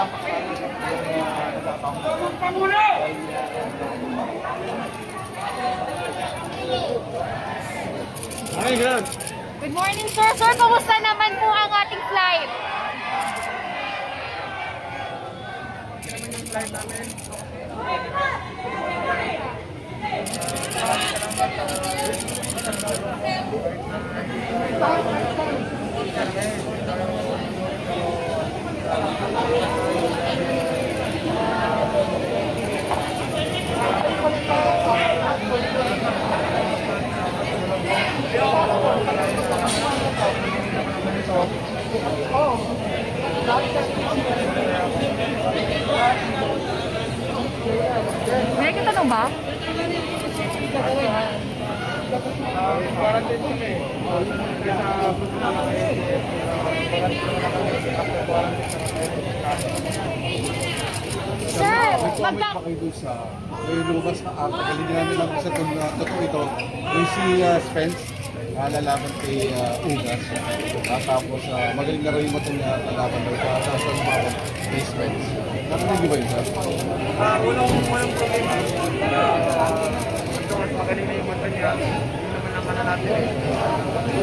Good morning, sir. Sir, kamusta naman po ang ating flight? May katanong ba? Quarantine kami. Sir, magka... Comment pa kayo dun sa may lumabas na article, hindi namin lang sa uh, totoo ito. Yung si uh, Spence, uh, lalaban kay uh, Ugas. Uh, tapos uh, magaling na rin yung mata niya lalaban daw sa sa sa lumaban kay Spence. Niyo ba yun, sir? Ah, unang unang problema. Ah, mas magaling na niya. Hindi naman naman na natin. eh. Hindi.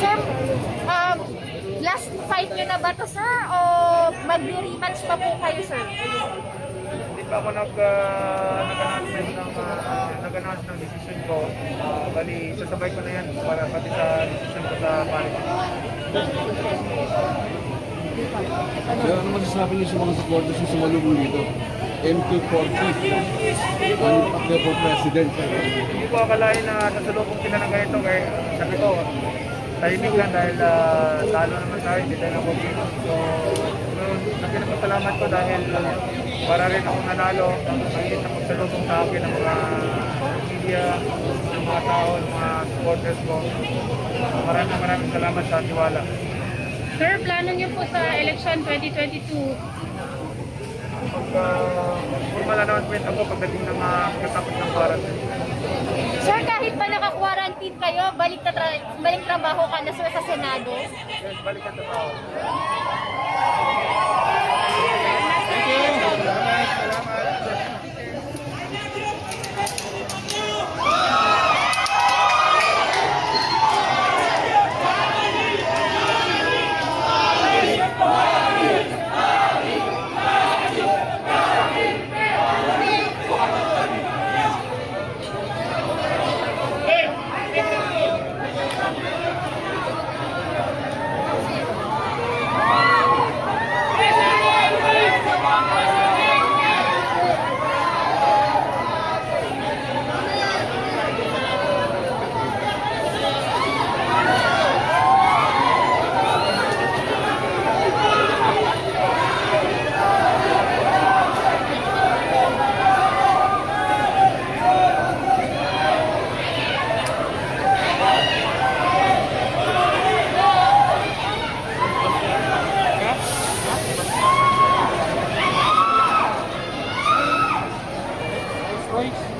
Sir, um, last fight nyo na ba to, sir? O mag-rematch pa po kayo, sir? Hindi pa ako nag, uh, nag-announcement ng, uh, nag-announce ng decision ko. Ah, bali, sasabay ko na yan para pati sa decision ko sa management. Sir, ano masasabi niyo sa mga supporters yung sumalubong dito? MK40, ang takbo for president. Hindi ko akalain na nasalubong sila ng ganito kaya sabi ko, timing lang dahil uh, talo naman tayo, hindi tayo na-compete. So, yun, nagpinapasalamat ko dahil uh, para rin ako nanalo, mainit na magsalubong sa akin ng mga media, ng mga tao, ng mga supporters ko. Maraming maraming salamat sa tiwala. Sir, plano niyo po sa election 2022, Pag uh, announcement ako pagdating ng pagkatapos ng quarantine. Sir, kahit pa naka-quarantine kayo, balik, na tra- balik trabaho ka na, sir, sa Senado? Yes, balikan sa tao. please?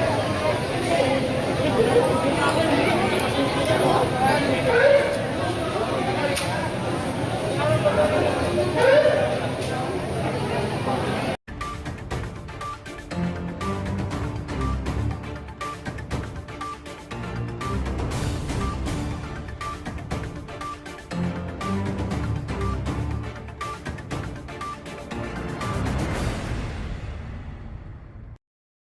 Thank you.